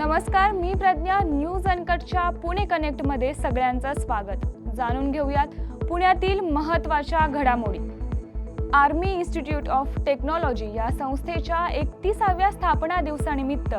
नमस्कार मी प्रज्ञा. न्यूज अनकटच्या पुणे कनेक्टमध्ये सगळ्यांचं स्वागत. जाणून घेऊयात पुण्यातील महत्त्वाच्या घडामोडी. आर्मी इन्स्टिट्यूट ऑफ टेक्नॉलॉजी या संस्थेच्या एकतीसाव्या स्थापना दिवसानिमित्त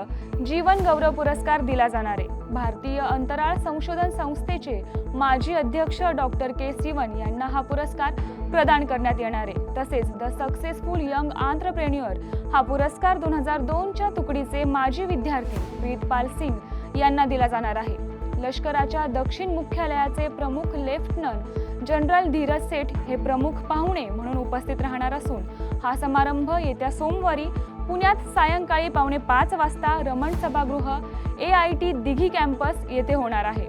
जीवन गौरव पुरस्कार दिला जाणार आहे. भारतीय अंतराळ संशोधन संस्थेचे माजी अध्यक्ष डॉक्टर के सिवन यांना हा पुरस्कार प्रदान करण्यात येणार आहे. तसेच द सक्सेसफुल यंग आंत्रप्रेन्युअर हा पुरस्कार दोन हजार दोनच्या तुकडीचे माजी विद्यार्थी प्रीतपाल सिंग यांना दिला जाणार आहे. लष्कराच्या दक्षिण मुख्यालयाचे प्रमुख लेफ्टनंट जनरल धीरज सेठ हे प्रमुख पाहुणे म्हणून उपस्थित राहणार असून हा समारंभ येत्या सोमवारी पुण्यात सायंकाळी पावणे पाच वाजता रमण सभागृह A I T Dighi campus येथे होणार आहे.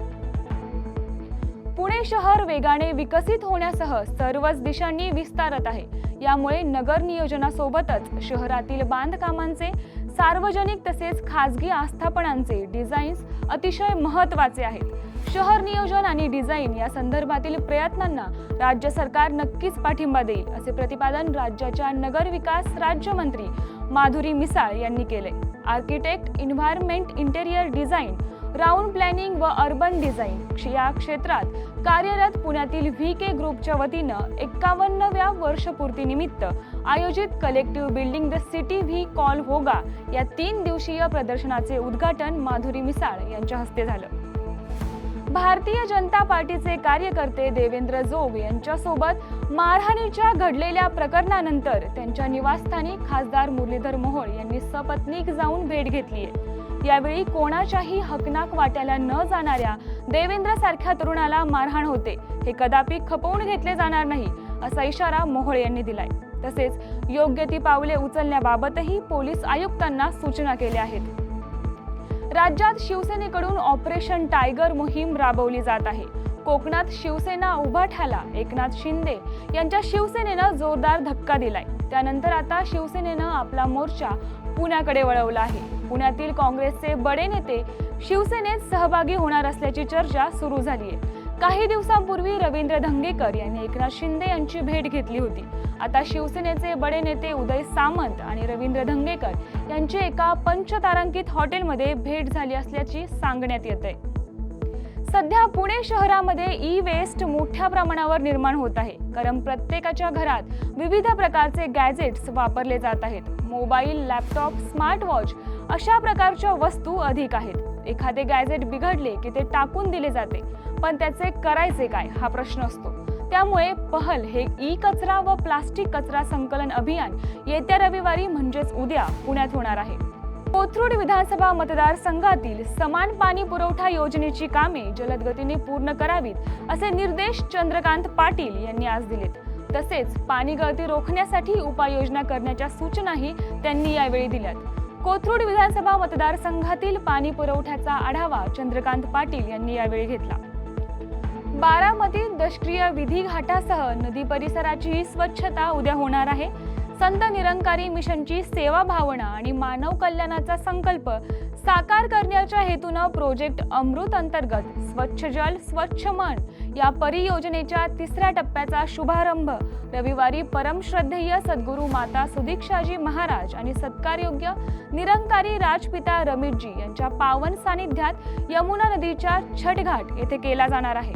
पुणे शहर वेगाने विकसित होण्यासह सर्वच दिशांनी विस्तारत आहे. यामुळे नगर नियोजनासोबतच शहरातील बांधकामांचे सार्वजनिक तसेच खाजगी आस्थापनांचे डिझाईन्स अतिशय महत्त्वाचे आहेत. शहर नियोजन आणि डिझाईन या संदर्भातील प्रयत्नांना राज्य सरकार नक्कीच पाठिंबा देईल असे प्रतिपादन राज्याच्या नगर विकास राज्यमंत्री माधुरी मिसाळ यांनी केले. Architect environment interior design round planning व अर्बन डिझाईन या क्षेत्रात कार्यरत पुण्यातील व्ही के ग्रुपच्या वतीनं एक्कावन्नव्या वर्षपूर्तीनिमित्त आयोजित कलेक्टिव्ह बिल्डिंग द सिटी व्ही कॉल होगा या तीन दिवसीय प्रदर्शनाचे उद्घाटन माधुरी मिसाळ यांच्या हस्ते झालं. भारतीय जनता पार्टीचे कार्यकर्ते देवेंद्र जोग यांच्यासोबत मारहाणीच्या घडलेल्या प्रकरणानंतर त्यांच्या निवासस्थानी खासदार मुरलीधर मोहोळ यांनी सपत्नीक जाऊन भेट घेतली आहे यावेळी कोणाच्याही हकनाक वाट्याला न जाणाऱ्या देवेंद्र सारख्या तरुणाला मारहाण होते. हे कदापि खपवून घेतले जाणार नाही असा इशारा मोहोळ यांनी दिलाय. तसेच योग्य ती पावले उचलण्याबाबतही पोलीस आयुक्तांना सूचना केल्या आहेत. राज्यात शिवसेनेकडून ऑपरेशन टायगर मोहीम राबवली जात आहे. कोकणात शिवसेना उभा ठाला एकनाथ शिंदे यांच्या शिवसेनेनं जोरदार धक्का दिलाय. त्यानंतर आता शिवसेनेनं आपला मोर्चा पुण्याकडे वळवलं आहे. पुण्यातील काँग्रेसचे बडे नेते शिवसेनेत सहभागी होणार असल्याची चर्चा सुरू झाली आहे. काही दिवसांपूर्वी रवींद्र धंगेकर यांनी एकनाथ शिंदे यांची भेट घेतली होती. आता शिवसेनेचे बडे नेते उदय सामंत आणि रवींद्र धंगेकर यांची एका पंचतारांकित हॉटेलमध्ये भेट झाली असल्याची सांगण्यात येत आहे सध्या पुणे शहरामध्ये ई वेस्ट मोठ्या प्रमाणावर निर्माण होत आहे. कारण प्रत्येकाच्या घरात विविध प्रकारचे गॅजेट्स वापरले जात आहेत. मोबाईल लॅपटॉप स्मार्ट वॉच अशा प्रकारच्या वस्तू अधिक आहेत. एखादे गॅजेट बिघडले की ते टाकून दिले जाते. पण त्याचे करायचे काय? हा प्रश्न असतो. त्यामुळे पहल हे ई कचरा व प्लास्टिक कचरा संकलन अभियान येत्या रविवारी म्हणजेच उद्या पुण्यात होणार आहे. कोथरूड विधानसभा मतदारसंघातील समान पाणी पुरवठा योजनेची कामे जलद गतीने पूर्ण करावीत असे निर्देश चंद्रकांत पाटील यांनी आज दिलेत. तसेच पाणी गळती रोखण्यासाठी उपाययोजना करण्याच्या सूचनाही त्यांनी यावेळी दिल्यात. कोथरूड विधानसभा मतदारसंघातील पाणी पुरवठ्याचा आढावा चंद्रकांत पाटील यांनी यावेळी घेतला. बारामतीत दष्क्रिय विधी घाटासह नदी परिसराची स्वच्छता उद्या होणार आहे. संत निरंकारी मिशनची सेवा भावना आणि मानव कल्याणाचा संकल्प साकार करण्याच्या हेतूनं प्रोजेक्ट अमृत अंतर्गत स्वच्छ जल स्वच्छ मन या परियोजनेच्या तिसऱ्या टप्प्याचा शुभारंभ. रविवारी परमश्रद्धेय सद्गुरू माता सुदीक्षाजी महाराज आणि सत्कारयोग्य निरंकारी राजपिता रमेशजी यांच्या पावन सानिध्यात यमुना नदीच्या छटघाट येथे केला जाणार आहे.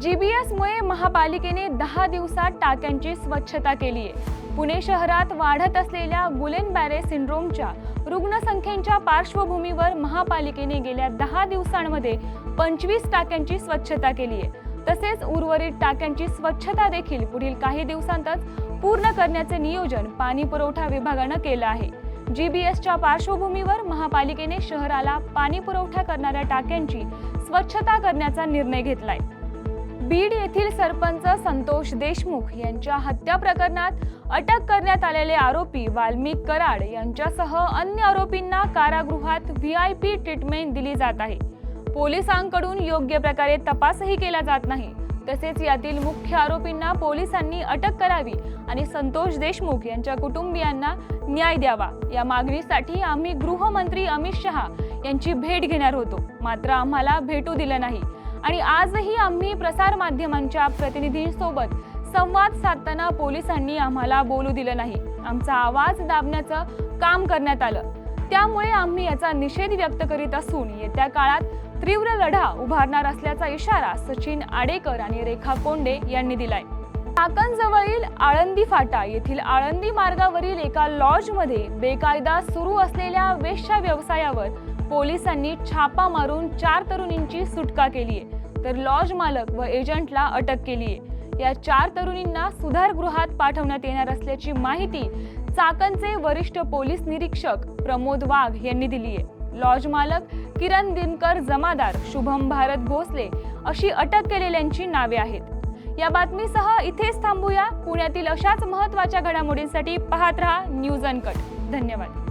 जीबीएसमुळे महापालिकेने दहा दिवसात टाक्यांची स्वच्छता केली आहे पुणे शहरात वाढत असलेल्या गुलेन बॅरे सिंड्रोमच्या रुग्णसंख्येच्या पार्श्वभूमीवर महापालिकेने गेल्या दहा दिवसांमध्ये पंचवीस टाक्यांची स्वच्छता केली आहे. तसेच उर्वरित टाक्यांची स्वच्छता देखील पुढील काही दिवसांतच पूर्ण करण्याचे नियोजन पाणी पुरवठा विभागानं केलं आहे. जीबीएसच्या पार्श्वभूमीवर महापालिकेने शहराला पाणी पुरवठा करणाऱ्या टाक्यांची स्वच्छता करण्याचा निर्णय घेतलाय. बीड येथील सरपंच संतोष देशमुख यांच्या हत्या प्रकरणात अटक करण्यात आलेले आरोपी वाल्मिक कराड यांच्यासह अन्य आरोपींना कारागृहात व्ही आय पी ट्रीटमेंट दिली जात आहे. पोलिसांकडून योग्य प्रकारे तपासही केला जात नाही. तसेच यातील मुख्य आरोपींना पोलिसांनी अटक करावी आणि संतोष देशमुख यांच्या कुटुंबियांना न्याय द्यावा. या मागणीसाठी आम्ही गृहमंत्री अमित शहा यांची भेट घेणार होतो. मात्र आम्हाला भेटू दिलं नाही. आणि आजही आम्ही प्रसार माध्यमांच्या प्रतिनिधींसोबत संवाद साधताना पोलिसांनी आम्हाला बोलू दिलं नाही. आमचा आवाज दाबण्याचं काम करण्यात आलं. त्यामुळे आम्ही याचा निषेध व्यक्त करीत असून येत्या काळात तीव्र लढा उभारणार असल्याचा इशारा सचिन आडेकर आणि रेखा कोंडे यांनी दिलाय. चाकणजवळील आळंदी फाटा येथील आळंदी मार्गावरील एका लॉजमध्ये बेकायदा सुरू असलेल्या वेश्या व्यवसायावर पोलिसांनी छापा मारून चार तरुणींची सुटका केली आहे. तर लॉज मालक व एजंटला अटक केली आहे. या चार तरुणींना सुधारगृहात पाठवण्यात येणार असल्याची माहिती चाकणचे वरिष्ठ पोलीस निरीक्षक प्रमोद वाघ यांनी दिली आहे. लॉज मालक किरण दिनकर जमादार शुभम भारत भोसले अशी अटक केलेल्यांची नावे आहेत. या बातमीसह इथेच थांबूया. पुण्यातील अशाच महत्त्वाच्या घडामोडींसाठी पाहत रहा न्यूज अनकट. धन्यवाद.